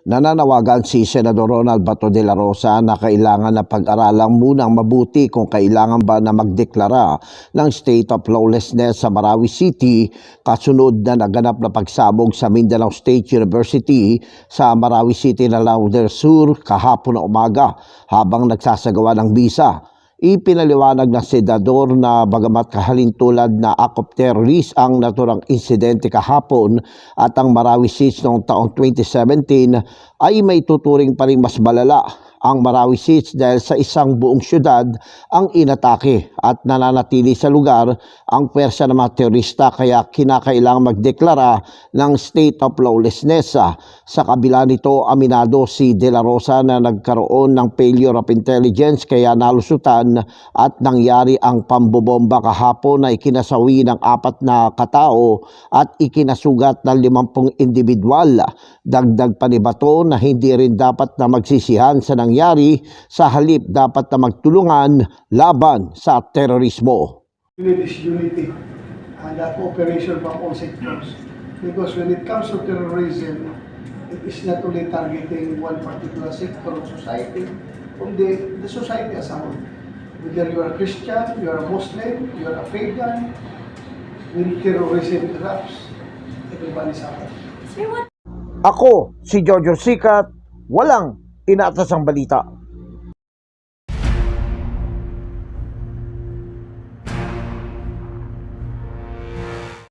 Nananawagan si Senador Ronald Bato de la Rosa na kailangan na pag-aralang munang mabuti kung kailangan ba na magdeklara ng state of lawlessness sa Marawi City kasunod na naganap na pagsabog sa Mindanao State University sa Marawi City na Lauder Sur kahapon na umaga habang nagsasagawa ng bisa. Ipinaliwanag ng senador na bagamat kahalintulad na terrorist ang naturang insidente kahapon at ang Marawi Siege noong taong 2017 ay may tuturing pa rin mas malala ang Marawi Siege dahil sa isang buong syudad ang inatake at nananatili sa lugar ang pwersa ng mga terorista kaya kinakailangang magdeklara ng state of lawlessness. Sa kabila nito, aminado si De La Rosa na nagkaroon ng failure of intelligence kaya nalusutan at nangyari ang pambobomba kahapon na ikinasawi ng apat na katao at ikinasugat ng limampung individual. Dagdag pa ni Bato na hindi rin dapat na magsisihan sa nangyari sa halip dapat na magtulungan laban sa terorismo. Need is unity and uh, cooperation from all sectors. Because when it comes to terrorism, it is not only targeting one particular sector of society, kundi the society as a whole. Whether you are Christian, you are Muslim, you are a pagan, when terrorism erupts, everybody suffers. Ako, si Jojo Sikat, walang inatasang balita.